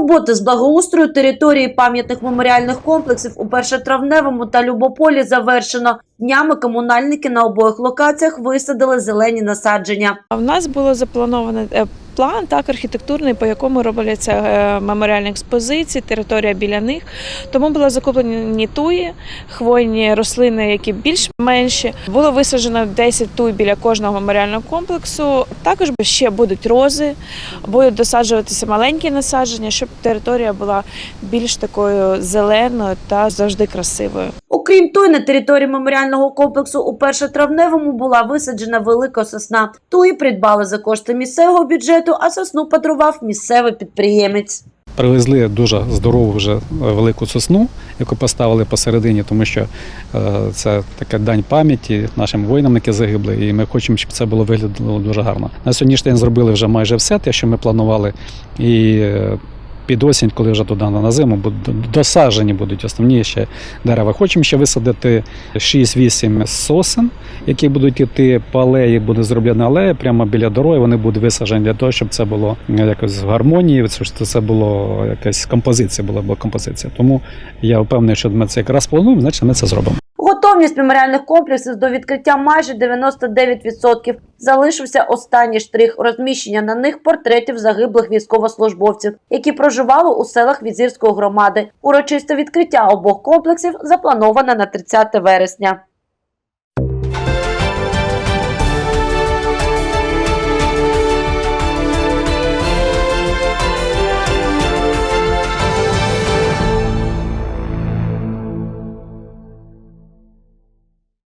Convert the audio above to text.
Роботи з благоустрою території пам'ятних меморіальних комплексів у першотравневому та Любополі завершено. Днями комунальники на обох локаціях висадили зелені насадження. В нас було заплановано е, план так архітектурний, по якому робляться е, меморіальні експозиції, територія біля них. Тому були закуплені туї, хвойні рослини, які більш менші. Було висаджено 10 туй біля кожного меморіального комплексу. Також ще будуть рози, будуть досаджуватися маленькі насадження, щоб територія була більш такою зеленою та завжди красивою. Окрім той, на території меморіального комплексу у першотравневому була висаджена велика сосна. Туї придбали за кошти місцевого бюджету, а сосну подарував місцевий підприємець. Привезли дуже здорову вже е, велику сосну, яку поставили посередині, тому що е, це така дань пам'яті нашим воїнам, які загибли, і ми хочемо, щоб це було виглядало дуже гарно. На сьогоднішній день зробили вже майже все, те, що ми планували. І е, під осінь, коли вже туди на зиму, досаджені будуть основні ще дерева. Хочемо ще висадити 6-8 сосен, які будуть йти по алеї, буде зроблена алея прямо біля дороги. Вони будуть висаджені для того, щоб це було якось в гармонії, щоб це було якась композиція, була б композиція. Тому я впевнений, що ми це якраз плануємо, значить ми це зробимо. Готовність меморіальних комплексів до відкриття майже 99%. Залишився останній штрих розміщення на них портретів загиблих військовослужбовців, які проживали у селах Візірської громади. Урочисте відкриття обох комплексів заплановане на 30 вересня.